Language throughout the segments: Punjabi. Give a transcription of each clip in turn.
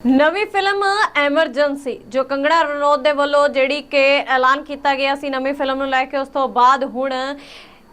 ਨਵੀਂ ਫਿਲਮ ਐਮਰਜੈਂਸੀ ਜੋ ਕੰਗਣਾ ਰਣੌਤ ਦੇ ਵੱਲੋਂ ਜਿਹੜੀ ਕਿ ਐਲਾਨ ਕੀਤਾ ਗਿਆ ਸੀ, ਨਵੀਂ ਫਿਲਮ ਨੂੰ ਲੈ ਕੇ ਉਸ ਤੋਂ ਬਾਅਦ ਹੁਣ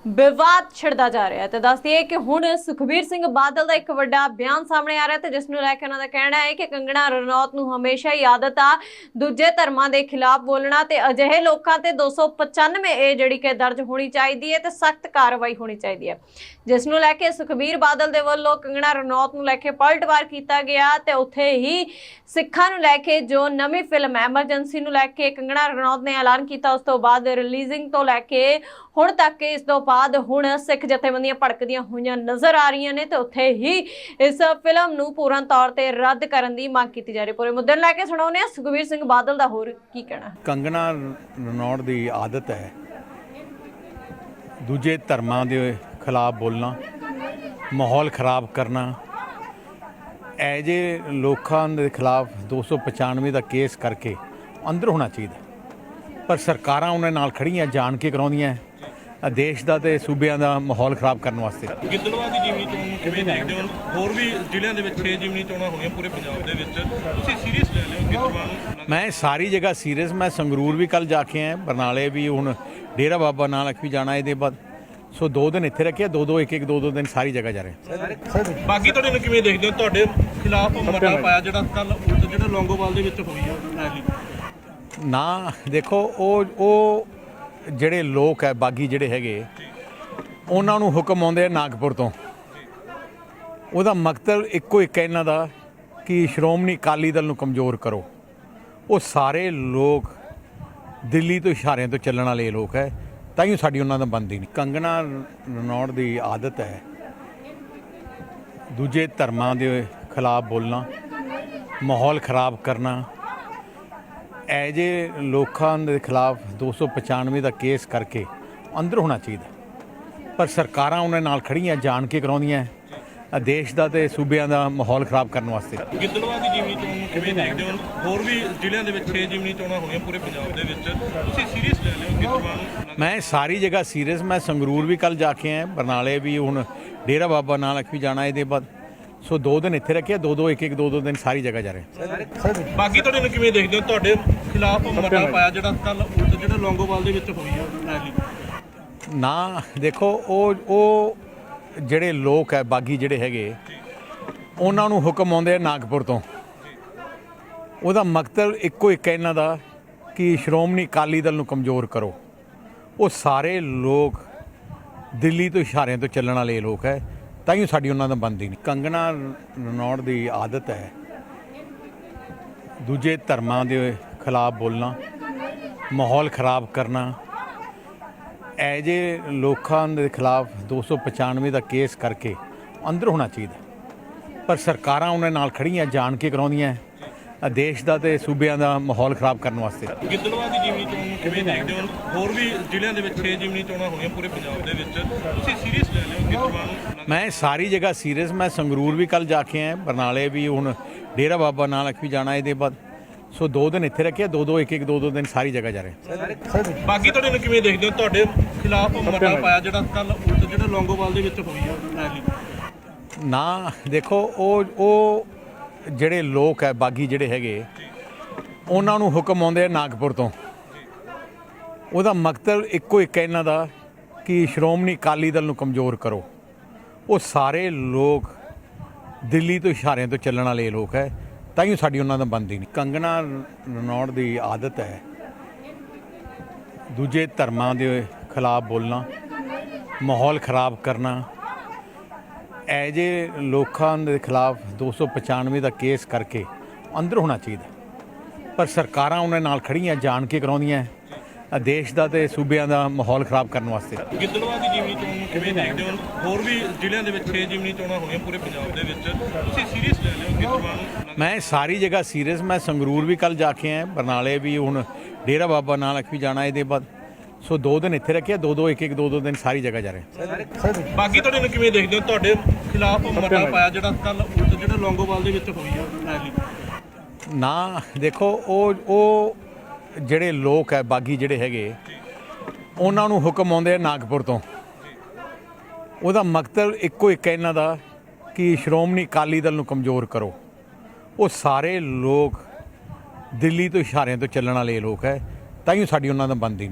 ਵਿਵਾਦ ਛਿੜਦਾ ਜਾ ਰਿਹਾ ਹੈ। ਤੇ ਦੱਸ ਦਈਏ ਕਿ ਹੁਣ ਸੁਖਬੀਰ ਸਿੰਘ ਬਾਦਲ ਦਾ ਇੱਕ ਵੱਡਾ ਬਿਆਨ ਸਾਹਮਣੇ ਆ ਰਿਹਾ ਤੇ ਜਿਸ ਨੂੰ ਲੈ ਕੇ ਉਹਨਾਂ ਦਾ ਕਹਿਣਾ ਹੈ ਕਿ ਕੰਗਣਾ ਰਣੌਤ ਨੂੰ ਹਮੇਸ਼ਾ ਹੀ ਆਦਤ ਆ ਦੂਜੇ ਧਰਮਾਂ ਦੇ ਖਿਲਾਫ ਬੋਲਣਾ ਤੇ ਅਜਿਹੇ ਲੋਕਾਂ ਤੇ 295 ਇਹ ਜਿਹੜੀ ਕਿ ਦਰਜ ਹੋਣੀ ਚਾਹੀਦੀ ਹੈ ਤੇ ਸਖਤ ਕਾਰਵਾਈ ਹੋਣੀ ਚਾਹੀਦੀ ਹੈ। ਜਿਸ ਨੂੰ ਲੈ ਕੇ ਸੁਖਬੀਰ ਬਾਦਲ ਦੇ ਵੱਲੋਂ ਕੰਗਣਾ ਰਣੌਤ ਨੂੰ ਲੈ ਕੇ ਪਲਟਵਾਰ ਕੀਤਾ ਗਿਆ ਤੇ ਉੱਥੇ ਹੀ ਸਿੱਖਾਂ ਨੂੰ ਲੈ ਕੇ ਜੋ ਨਵੀਂ ਫਿਲਮ ਐਮਰਜੈਂਸੀ ਨੂੰ ਲੈ ਕੇ ਕੰਗਣਾ ਰਣੌਤ ਨੇ ਐਲਾਨ ਕੀਤਾ, ਉਸ ਤੋਂ ਬਾਅਦ ਰਿਲੀਜ਼ਿੰਗ ਤੋਂ ਲੈ ਕੇ ਹੁਣ ਤੱਕ ਇਸ ਤੋਂ ਬਾਅਦ ਹੁਣ ਸਿੱਖ ਜਥੇਬੰਦੀਆਂ ਭੜਕਦੀਆਂ ਹੋਈਆਂ ਨਜ਼ਰ ਆ ਰਹੀਆਂ ਨੇ ਤੇ ਉੱਥੇ ਹੀ ਇਸ ਫਿਲਮ ਨੂੰ ਪੂਰਨ ਤੌਰ ਤੇ ਰੱਦ ਕਰਨ ਦੀ ਮੰਗ ਕੀਤੀ ਜਾ ਰਹੀ ਪੂਰੇ ਮੁੱਦੇ ਨੂੰ ਲੈ ਕੇ ਸੁਣਾਉਂਦੇ ਹਾਂ। ਸੁਖਬੀਰ ਸਿੰਘ ਬਾਦਲ ਦਾ ਹੋਰ ਕੀ ਕਹਿਣਾ? ਕੰਗਣਾ ਰਣੌੜ ਦੀ ਆਦਤ ਹੈ ਦੂਜੇ ਧਰਮਾਂ ਦੇ ਖਿਲਾਫ ਬੋਲਣਾ, ਮਾਹੌਲ ਖਰਾਬ ਕਰਨਾ। ਐ ਜੇ ਲੋਕਾਂ ਦੇ ਖਿਲਾਫ 295 ਦਾ ਕੇਸ ਕਰਕੇ ਅੰਦਰ ਹੋਣਾ ਚਾਹੀਦਾ ਪਰ ਸਰਕਾਰਾਂ ਉਹਨਾਂ ਨਾਲ ਖੜੀਆਂ ਜਾਣ ਕੇ ਕਰਾਉਂਦੀਆਂ ਆਹ ਦੇਸ਼ ਦਾ ਤੇ ਸੂਬਿਆਂ ਦਾ ਮਾਹੌਲ ਖਰਾਬ ਕਰਨ ਵਾਸਤੇ। ਗਿੱਦੜਵਾ ਦੀ ਜਿਮਨੀ ਚੋਣ ਨੂੰ ਕਿਵੇਂ ਦੇਖਦੇ ਹੋ? ਹੋਰ ਵੀ ਜ਼ਿਲ੍ਹਿਆਂ ਦੇ ਵਿੱਚ 6 ਜਿਮਨੀ ਚੋਣਾਂ ਹੋਣੀਆਂ ਪੂਰੇ ਪੰਜਾਬ ਦੇ ਵਿੱਚ। ਤੁਸੀਂ ਸੀਰੀਅਸ ਲੈ ਲਿਓ ਗਿੱਦੜਵਾ ਨੂੰ? ਮੈਂ ਸਾਰੀ ਜਗ੍ਹਾ ਸੀਰੀਅਸ ਮੈਂ ਸੰਗਰੂਰ ਵੀ ਕੱਲ ਜਾ ਕੇ ਆਇਆ ਬਰਨਾਲੇ ਵੀ ਹੁਣ ਡੇਰਾ ਬਾਬਾ ਨਾਨਕ ਵੀ ਜਾਣਾ ਇਹਦੇ ਬਾਅਦ। ਸੋ ਦੋ ਦਿਨ ਇੱਥੇ ਰੱਖਿਆ ਦੋ ਦੋ ਇੱਕ ਇੱਕ ਦੋ ਦੋ ਦਿਨ ਸਾਰੀ ਜਗ੍ਹਾ ਜਾ ਰਹੇ। ਬਾਕੀ ਤੁਹਾਡੇ ਨੂੰ ਕਿਵੇਂ ਦੇਖਦੇ ਹੋ? ਤੁਹਾਡੇ ਖਿਲਾਫ ਮਤਾ ਪਾਇਆ ਜਿਹੜਾ ਕੱਲ ਜਿਹੜਾ ਲੌਂਗੋਵਾਲ ਦੇ ਵਿੱਚ ਹੋਈ ਆ ਰੈਲੀ ਨਾ ਦੇਖੋ ਉਹ ਉਹ ਜਿਹੜੇ ਲੋਕ ਹੈ, ਬਾਗੀ ਜਿਹੜੇ ਹੈਗੇ, ਉਹਨਾਂ ਨੂੰ ਹੁਕਮ ਆਉਂਦੇ ਆ ਨਾਗਪੁਰ ਤੋਂ। ਉਹਦਾ ਮਕਸਦ ਇੱਕੋ ਇੱਕ ਹੈ ਇਹਨਾਂ ਦਾ ਕਿ ਸ਼੍ਰੋਮਣੀ ਅਕਾਲੀ ਦਲ ਨੂੰ ਕਮਜ਼ੋਰ ਕਰੋ। ਉਹ ਸਾਰੇ ਲੋਕ ਦਿੱਲੀ ਤੋਂ ਇਸ਼ਾਰਿਆਂ ਤੋਂ ਚੱਲਣ ਵਾਲੇ ਲੋਕ ਹੈ, ਤਾਂ ਹੀ ਸਾਡੀ ਉਹਨਾਂ ਦਾ ਬੰਦੀ ਨਹੀਂ। ਕੰਗਣਾ ਰਣੌੜ ਦੀ ਆਦਤ ਹੈ, ਦੂਜੇ ਧਰਮਾਂ ਦੇ ਖਿਲਾਫ ਬੋਲਣਾ, ਮਾਹੌਲ ਖਰਾਬ ਕਰਨਾ ਐ ਜੇ ਲੋਕਾਂ ਦੇ ਖਿਲਾਫ 295 ਦਾ ਕੇਸ ਕਰਕੇ ਅੰਦਰ ਹੋਣਾ ਚਾਹੀਦਾ। ਪਰ ਸਰਕਾਰਾਂ ਉਹਨਾਂ ਨਾਲ ਖੜੀਆਂ ਜਾਣ ਕੇ ਕਰਾਉਂਦੀਆਂ। ਦੇਸ਼ ਦਾ ਤੇ ਸੂਬਿਆਂ ਦਾ ਮਾਹੌਲ ਖਰਾਬ ਕਰਨ ਵਾਸਤੇ। ਗਿੱਦੜਵਾ ਦੀ ਜਿਮਨੀ ਚੋਣ ਨੂੰ ਕਿਵੇਂ ਦੇਖਦੇ ਹੋ? ਹੋਰ ਵੀ ਜ਼ਿਲ੍ਹਿਆਂ ਦੇ ਵਿੱਚ 6 ਜਿਮਨੀ ਚੋਣਾਂ ਹੋਣੀਆਂ ਪੂਰੇ ਪੰਜਾਬ ਦੇ ਵਿੱਚ। ਤੁਸੀਂ ਸੀਰੀਅਸ ਲੈ ਲਿਓ ਗਿੱਦੜਵਾ ਨੂੰ? ਮੈਂ ਸਾਰੀ ਜਗ੍ਹਾ ਸੀਰੀਅਸ ਮੈਂ ਸੰਗਰੂਰ ਵੀ ਕੱਲ ਜਾ ਕੇ ਆਇਆ ਬਰਨਾਲੇ ਵੀ ਹੁਣ ਡੇਰਾ ਬਾਬਾ ਨਾਨਕ ਵੀ ਜਾਣਾ ਇਹਦੇ ਬਾਅਦ ਸੋ ਦੋ ਦਿਨ ਇੱਥੇ ਰੱਖਿਆ ਦੋ ਦੋ ਇੱਕ ਇੱਕ ਦੋ ਦੋ ਦਿਨ ਸਾਰੀ ਜਗ੍ਹਾ ਜਾ ਰਹੇ ਬਾਕੀ ਤੁਹਾਡੇ ਨੂੰ ਕਿਵੇਂ ਦੇਖਦੇ ਹੋ? ਤੁਹਾਡੇ ਖਿਲਾਫ ਮਤਾ ਪਾਇਆ ਜਿਹੜਾ ਕੱਲ ਜਿਹੜਾ ਲੌਂਗੋਵਾਲ ਦੇ ਵਿੱਚ ਹੋਈ ਰੈਲੀ ਨਾ ਦੇਖੋ ਉਹ ਉਹ ਜਿਹੜੇ ਲੋਕ ਹੈ ਬਾਗੀ ਜਿਹੜੇ ਹੈਗੇ ਉਹਨਾਂ ਨੂੰ ਹੁਕਮ ਆਉਂਦੇ ਆ ਨਾਗਪੁਰ ਤੋਂ। ਉਹਦਾ ਮਕਸਦ ਇੱਕੋ ਇੱਕ ਹੈ ਇਹਨਾਂ ਦਾ ਕਿ ਸ਼੍ਰੋਮਣੀ ਅਕਾਲੀ ਦਲ ਨੂੰ ਕਮਜ਼ੋਰ ਕਰੋ। ਉਹ ਸਾਰੇ ਲੋਕ ਦਿੱਲੀ ਤੋਂ ਇਸ਼ਾਰਿਆਂ ਤੋਂ ਚੱਲਣ ਵਾਲੇ ਲੋਕ ਹੈ ਤਾਂ ਹੀ ਸਾਡੀ ਉਹਨਾਂ ਦਾ ਬੰਦੀ ਨਹੀਂ। ਕੰਗਣਾ ਰਣੌੜ ਦੀ ਆਦਤ ਹੈ। ਦੂਜੇ ਧਰਮਾਂ ਦੇ ਖਿਲਾਫ ਬੋਲਣਾ, ਮਾਹੌਲ ਖਰਾਬ ਕਰਨਾ। ਐਜੇ ਲੋਕਾਂ ਦੇ ਖਿਲਾਫ 295 ਦਾ ਕੇਸ ਕਰਕੇ ਅੰਦਰ ਹੋਣਾ ਚਾਹੀਦਾ। ਪਰ ਸਰਕਾਰਾਂ ਉਹਨਾਂ ਨਾਲ ਖੜੀਆਂ ਜਾਣ ਕੇ ਕਰਾਉਂਦੀਆਂ। ਆਹ ਦੇਸ਼ ਦਾ ਤੇ ਸੂਬਿਆਂ ਦਾ ਮਾਹੌਲ ਖਰਾਬ ਕਰਨ ਵਾਸਤੇ। ਗਿੱਦੜਵਾ ਦੀ ਜਿਮਨੀ ਚੋਣ ਨੂੰ ਕਿਵੇਂ ਦੇਖਦੇ ਹੋ? ਹੋਰ ਵੀ ਜ਼ਿਲ੍ਹਿਆਂ ਦੇ ਵਿੱਚ 6 ਜਿਮਨੀ ਚੋਣਾਂ ਹੋਣੀਆਂ ਪੂਰੇ ਪੰਜਾਬ ਦੇ ਵਿੱਚ। ਤੁਸੀਂ ਸੀਰੀਅਸ ਲੈ ਲਿਓ ਗਿੱਦੜਵਾ ਨੂੰ? ਮੈਂ ਸਾਰੀ ਜਗ੍ਹਾ ਸੀਰੀਅਸ ਮੈਂ ਸੰਗਰੂਰ ਵੀ ਕੱਲ ਜਾ ਕੇ ਆਇਆ ਬਰਨਾਲੇ ਵੀ ਹੁਣ ਡੇਰਾ ਬਾਬਾ ਨਾਨਕ ਵੀ ਜਾਣਾ ਇਹਦੇ ਬਾਅਦ। ਸੋ ਦੋ ਦਿਨ ਇੱਥੇ ਰੱਖਿਆ ਦੋ ਦੋ ਇੱਕ ਇੱਕ ਦੋ ਦੋ ਦਿਨ ਸਾਰੀ ਜਗ੍ਹਾ ਜਾ ਰਹੇ ਬਾਕੀ ਤੁਹਾਡੇ ਨੂੰ ਕਿਵੇਂ ਦੇਖਦੇ ਹੋ? ਤੁਹਾਡੇ ਖਿਲਾਫ ਮਤਾ ਪਾਇਆ ਜਿਹੜਾ ਕੱਲ ਜਿਹੜਾ ਲੌਂਗੋਵਾਲ ਦੇ ਵਿੱਚ ਹੋਈ ਰੈਲੀ ਨਾ ਦੇਖੋ ਉਹ ਉਹ ਜਿਹੜੇ ਲੋਕ ਹੈ, ਬਾਗੀ ਜਿਹੜੇ ਹੈਗੇ, ਉਹਨਾਂ ਨੂੰ ਹੁਕਮ ਆਉਂਦੇ ਆ ਨਾਗਪੁਰ ਤੋਂ। ਉਹਦਾ ਮਕਸਦ ਇੱਕੋ ਇੱਕ ਹੈ ਇਹਨਾਂ ਦਾ ਕਿ ਸ਼੍ਰੋਮਣੀ ਅਕਾਲੀ ਦਲ ਨੂੰ ਕਮਜ਼ੋਰ ਕਰੋ। ਉਹ ਸਾਰੇ ਲੋਕ ਦਿੱਲੀ ਤੋਂ ਇਸ਼ਾਰਿਆਂ ਤੋਂ ਚੱਲਣ ਵਾਲੇ ਲੋਕ ਹੈ, ਤਾਂ ਹੀ ਸਾਡੀ ਉਹਨਾਂ ਦਾ ਬੰਦੀ ਨਹੀਂ। ਕੰਗਣਾ ਰਣੌੜ ਦੀ ਆਦਤ ਹੈ, ਦੂਜੇ ਧਰਮਾਂ ਦੇ ਖਿਲਾਫ ਬੋਲਣਾ, ਮਾਹੌਲ ਖਰਾਬ ਕਰਨਾ ਐ ਜੇ ਲੋਕਾਂ ਦੇ ਖਿਲਾਫ 295 ਦਾ ਕੇਸ ਕਰਕੇ ਅੰਦਰ ਹੋਣਾ ਚਾਹੀਦਾ। ਪਰ ਸਰਕਾਰਾਂ ਉਹਨਾਂ ਨਾਲ ਖੜੀਆਂ ਜਾਣ ਕੇ ਕਰਾਉਂਦੀਆਂ। ਦੇਸ਼ ਦਾ ਤੇ ਸੂਬਿਆਂ ਦਾ ਮਾਹੌਲ ਖਰਾਬ ਕਰਨ ਵਾਸਤੇ। ਗਿੱਦੜਵਾ ਦੀ ਜਿਮਨੀ ਚੋਣ ਨੂੰ ਕਿਵੇਂ ਦੇਖਦੇ ਹੋ? ਹੋਰ ਵੀ ਜ਼ਿਲ੍ਹਿਆਂ ਦੇ ਵਿੱਚ 6 ਜਿਮਨੀ ਚੋਣਾਂ ਹੋਣੀਆਂ ਪੂਰੇ ਪੰਜਾਬ ਦੇ ਵਿੱਚ। ਤੁਸੀਂ ਸੀਰੀਅਸ ਲੈ ਲਿਓ ਗਿੱਦੜਵਾ ਨੂੰ? ਮੈਂ ਸਾਰੀ ਜਗ੍ਹਾ ਸੀਰੀਅਸ ਮੈਂ ਸੰਗਰੂਰ ਵੀ ਕੱਲ ਜਾ ਕੇ ਆਇਆ ਬਰਨਾਲੇ ਵੀ ਹੁਣ ਡੇਰਾ ਬਾਬਾ ਨਾਨਕ ਵੀ ਜਾਣਾ ਇਹਦੇ ਬਾਅਦ ਸੋ ਦੋ ਦਿਨ ਇੱਥੇ ਰੱਖਿਆ ਦੋ ਦੋ ਇੱਕ ਇੱਕ ਦੋ ਦੋ ਦਿਨ ਸਾਰੀ ਜਗ੍ਹਾ ਜਾ ਰਹੇ ਬਾਕੀ ਤੁਹਾਡੇ ਨੂੰ ਕਿਵੇਂ ਦੇਖਦੇ ਹੋ? ਤੁਹਾਡੇ ਖਿਲਾਫ ਮਤਾ ਪਾਇਆ ਜਿਹੜਾ ਕੱਲ ਜਿਹੜਾ ਲੌਂਗੋਵਾਲ ਦੇ ਵਿੱਚ ਹੋਈ ਰੈਲੀ ਨਾ ਦੇਖੋ ਉਹ ਉਹ ਜਿਹੜੇ ਲੋਕ ਹੈ ਬਾਗੀ ਜਿਹੜੇ ਹੈਗੇ ਉਹਨਾਂ ਨੂੰ ਹੁਕਮ ਆਉਂਦੇ ਆ ਨਾਗਪੁਰ ਤੋਂ। ਉਹਦਾ ਮਕਸਦ ਇੱਕੋ ਇੱਕ ਹੈ ਇਹਨਾਂ ਦਾ ਕਿ ਸ਼੍ਰੋਮਣੀ ਅਕਾਲੀ ਦਲ ਨੂੰ ਕਮਜ਼ੋਰ ਕਰੋ। ਉਹ ਸਾਰੇ ਲੋਕ ਦਿੱਲੀ ਤੋਂ ਇਸ਼ਾਰਿਆਂ ਤੋਂ ਚੱਲਣ ਵਾਲੇ ਲੋਕ ਹੈ ਤਾਂ ਹੀ ਸਾਡੀ ਉਹਨਾਂ ਦਾ ਬਣਦੀ